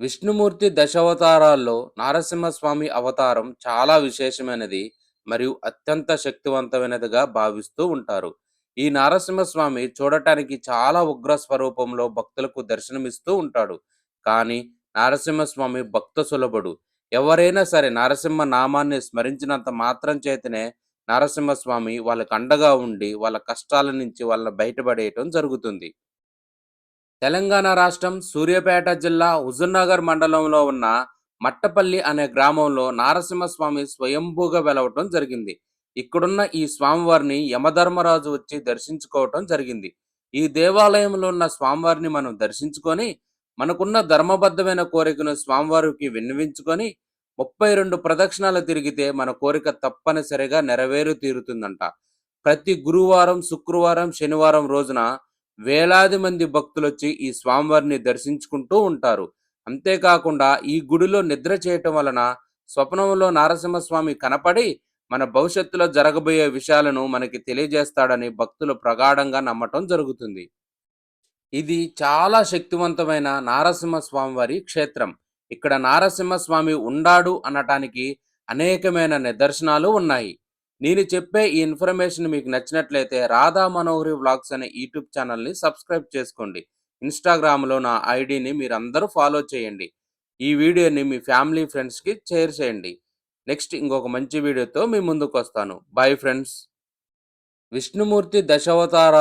విష్ణుమూర్తి దశావతారాల్లో నారసింహస్వామి అవతారం చాలా విశేషమైనది మరియు అత్యంత శక్తివంతమైనదిగా భావిస్తూ ఉంటారు. ఈ నారసింహస్వామి చూడటానికి చాలా ఉగ్ర స్వరూపంలో భక్తులకు దర్శనమిస్తూ ఉంటాడు. కానీ నారసింహస్వామి భక్త సులభుడు. ఎవరైనా సరే నారసింహ నామాన్ని స్మరించినంత మాత్రం చేతనే నరసింహస్వామి వాళ్ళ అండగా ఉండి వాళ్ళ కష్టాల నుంచి వాళ్ళని బయటపడేయటం జరుగుతుంది. తెలంగాణ రాష్ట్రం సూర్యాపేట జిల్లా హుజూర్నగర్ మండలంలో ఉన్న మట్టపల్లి అనే గ్రామంలో నారసింహస్వామి స్వయంభూగా వెలవటం జరిగింది. ఇక్కడున్న ఈ స్వామివారిని యమధర్మరాజు వచ్చి దర్శించుకోవటం జరిగింది. ఈ దేవాలయంలో ఉన్న స్వామివారిని మనం దర్శించుకొని మనకున్న ధర్మబద్ధమైన కోరికను స్వామివారికి విన్నవించుకొని ముప్పై రెండు ప్రదక్షిణాలు తిరిగితే మన కోరిక తప్పనిసరిగా నెరవేరు తీరుతుందంట. ప్రతి గురువారం, శుక్రవారం, శనివారం రోజున వేలాది మంది భక్తులు వచ్చి ఈ స్వామివారిని దర్శించుకుంటూ ఉంటారు. అంతేకాకుండా ఈ గుడిలో నిద్ర చేయటం వలన స్వప్నంలో నారసింహస్వామి కనపడి మన భవిష్యత్తులో జరగబోయే విషయాలను మనకి తెలియజేస్తాడని భక్తులు ప్రగాఢంగా నమ్మటం జరుగుతుంది. ఇది చాలా శక్తివంతమైన నారసింహస్వామివారి క్షేత్రం. ఇక్కడ నారసింహస్వామి ఉండాడు అనటానికి అనేకమైన నిదర్శనాలు ఉన్నాయి. నేను చెప్పే ఈ ఇన్ఫర్మేషన్ మీకు నచ్చినట్లయితే రాధా మనోహరి వ్లాగ్స్ అనే యూట్యూబ్ ఛానల్ని సబ్స్క్రైబ్ చేసుకోండి. ఇన్స్టాగ్రామ్లో నా ఐడిని మీరందరూ ఫాలో చేయండి. ఈ వీడియోని మీ ఫ్యామిలీ ఫ్రెండ్స్కి షేర్ చేయండి. నెక్స్ట్ ఇంకొక మంచి వీడియోతో మీ ముందుకు వస్తాను. Bye friends. విష్ణుమూర్తి దశావతారాలు